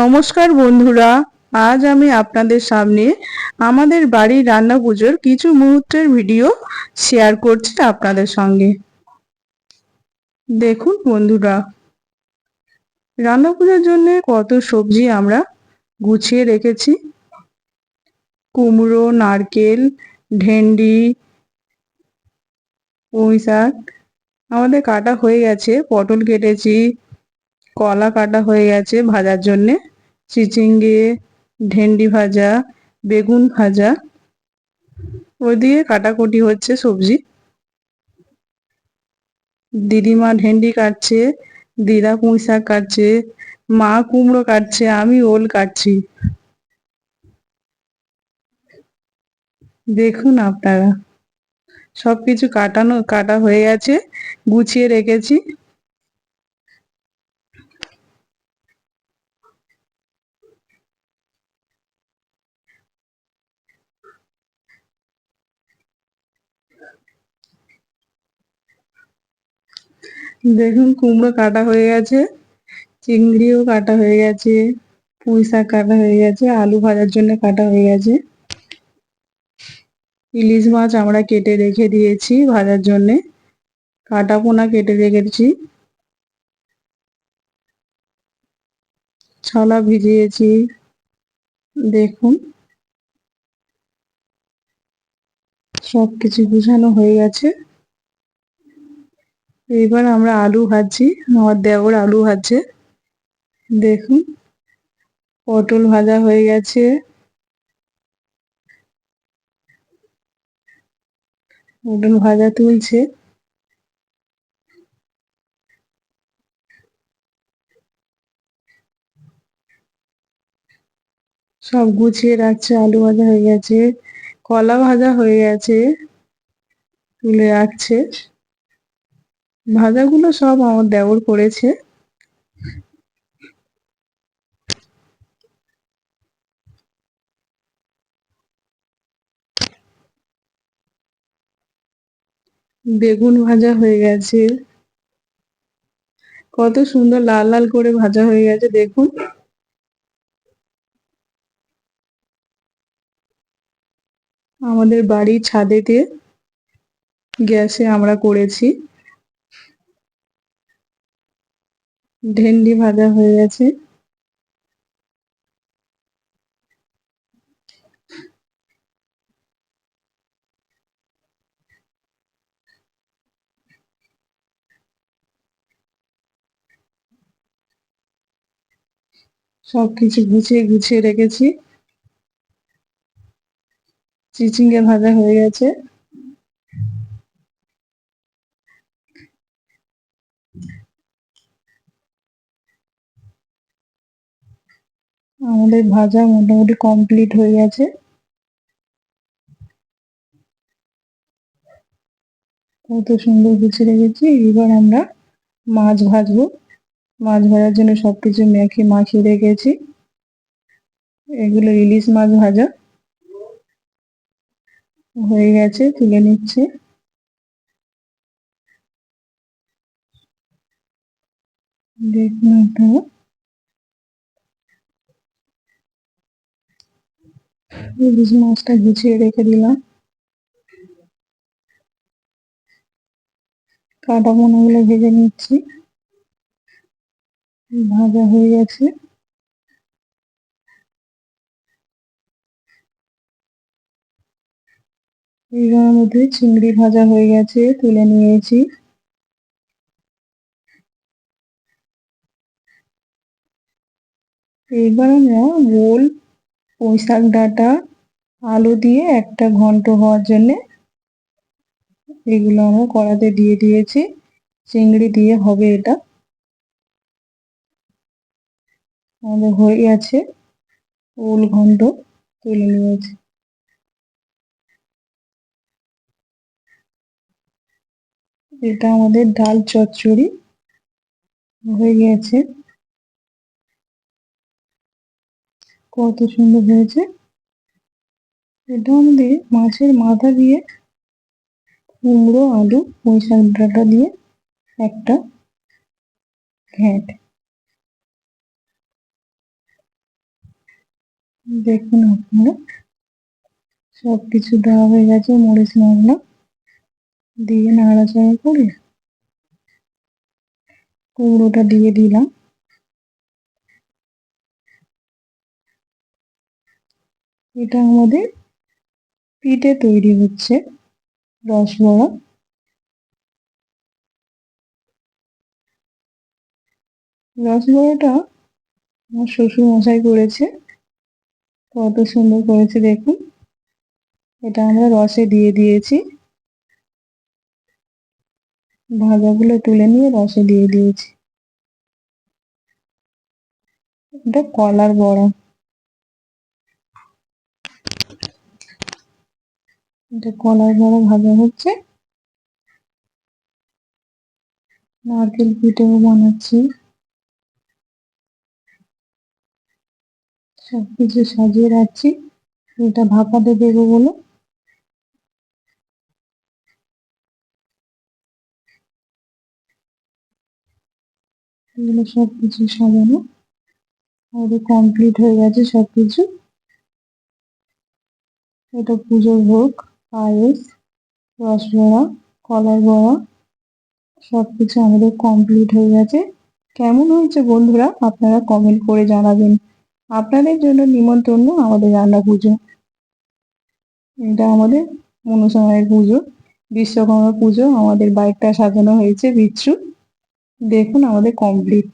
নমস্কার বন্ধুরা, আজ আমি আপনাদের সামনে আমাদের বাড়ির রান্না পুজোর কিছু মুহূর্তের ভিডিও শেয়ার করছি আপনাদের সঙ্গে। দেখুন বন্ধুরা, রান্না পুজোর জন্য কত সবজি আমরা গুছিয়ে রেখেছি। কুমড়ো, নারকেল, ভেন্ডি, পুঁই শাক, আমাদের কাটা হয়ে গেছে, পটল কেটেছি কলা কাটা হয়ে গেছে ভাজার জন্যে। চিচিঙ্গে, ভেন্ডি ভাজা, বেগুন ভাজা ওইদিকে কাটাকুটি হচ্ছে সবজি। দিদিমা ভেন্ডি কাটছে, দিদা পুঁই শাক কাটছে, মা কুমড়ো কাটছে, আমি ওল কাটছি। দেখুন আপনারা, সবকিছু কাটানো, কাটা হয়ে গেছে, গুছিয়ে রেখেছি। দেখুন, কুমড়ো কাটা হয়ে গেছে, চিংড়িও কাটা হয়ে গেছে, পুঁই শাক কাটা হয়ে গেছে, আলু ভাজার জন্য কাটা হয়ে গেছে। ইলিশ মাছ আমরা কেটে রেখে দিয়েছি ভাজার জন্যে। কাটা পোনা কেটে রেখেছি। ছলা ভিজিয়েছি, দেখুন। সব কিছু গুছানো হয়ে গেছে। এইবার আমরা আলু ভাজছি, আমার দেওর আলু ভাজছে। দেখুন, পটল ভাজা হয়ে গেছে। পটল ভাজা তুলছে। সব গুছিয়ে রাখছে, আলু ভাজা হয়ে গেছে, কলা ভাজা হয়ে গেছে, তুলে রাখছে। ভাজাগুলো সব আমার দেওর করেছে। বেগুন ভাজা হয়ে গেছে। কত সুন্দর লাল লাল করে ভাজা হয়ে গেছে, দেখুন। আমাদের বাড়ির ছাদেতে গ্যাসে আমরা করেছি। ভেন্ডি ভাজা হয়ে গেছে। সবকিছু গুছিয়ে গুছিয়ে রেখেছি। চিচিঙ্গে ভাজা হয়ে গেছে। আমাদের ভাজা মোটামুটি কমপ্লিট হয়ে গেছে। কত সুন্দর গুছিয়ে রেখেছি। এবার আমরা মাছ ভাজবো। মাছ ভাজার জন্য সবকিছু মেখে মাখিয়ে রেখেছি। এগুলো ইলিশ মাছ ভাজা। হয়ে গেছে, তুলে নিচ্ছে। দেখুন ইলিশ মাছটা গুছিয়ে রেখে দিলাম। কাটা গুলো ভেজে নিচ্ছি। ভাজা হয়ে গেছে। মধ্যে চিংড়ি ভাজা হয়ে গেছে, তুলে নিয়েছি। এইবার আমরা গোল পুঁই শাক ডাটা, আলু দিয়ে একটা ঘন্ট হওয়ার জন্যে এগুলো আমরা কড়াতে দিয়ে দিয়েছি। চিংড়ি দিয়ে হবে এটা। আমাদের হয়ে গেছে ওল ঘন্ট তুলে নিয়েছি। এটা আমাদের ডাল চচ্চড়ি হয়ে গেছে। কত সুন্দর হয়েছে। এটা আমাদের মাছের মাথা দিয়ে কুমড়ো, আলু পুঁই শাক ডাটা দিয়ে একটা ঘ্যাঁট। দেখুন আপনারা সব কিছু দেওয়া হয়ে গেছে, মরিচ মশলা দিয়ে নাড়াচাড়া করে কুমড়োটা দিয়ে দিলাম। এটা আমাদের পিঠে তৈরি হচ্ছে রসবড়া রসবড়াটা আমার শ্বশুর মশাই করেছে, কত সুন্দর করেছে দেখুন। এটা আমরা রসে দিয়ে দিয়েছি। ভাজাগুলো তুলে নিয়ে রসে দিয়ে দিয়েছি। এটা কলার বড়া। এটা কলার বড়া ভাজা হচ্ছে। নারকেল পিঠেও বানাচ্ছি। সবকিছু সাজিয়ে রাখছি। এটা ভাপাতে দেবো বলে। এগুলো সব কিছু সাজানো। আমাদের কমপ্লিট হয়ে গেছে সব কিছু এটা পুজোর ভোগ পায়েস রসবড়া কলার বড়া সব কিছু আমাদের কমপ্লিট হয়ে গেছে। কেমন হয়েছে বন্ধুরা? আপনারা কমেন্ট করে জানাবেন। আপনাদের জন্য নিমন্ত্রণ আমাদের রান্না পুজো। এটা আমাদের মনসামায়ের পুজো। বিশ্বকর্মা পুজো, আমাদের বাইকটা সাজানো হয়েছে, বিচ্ছু। দেখুন আমাদের কমপ্লিট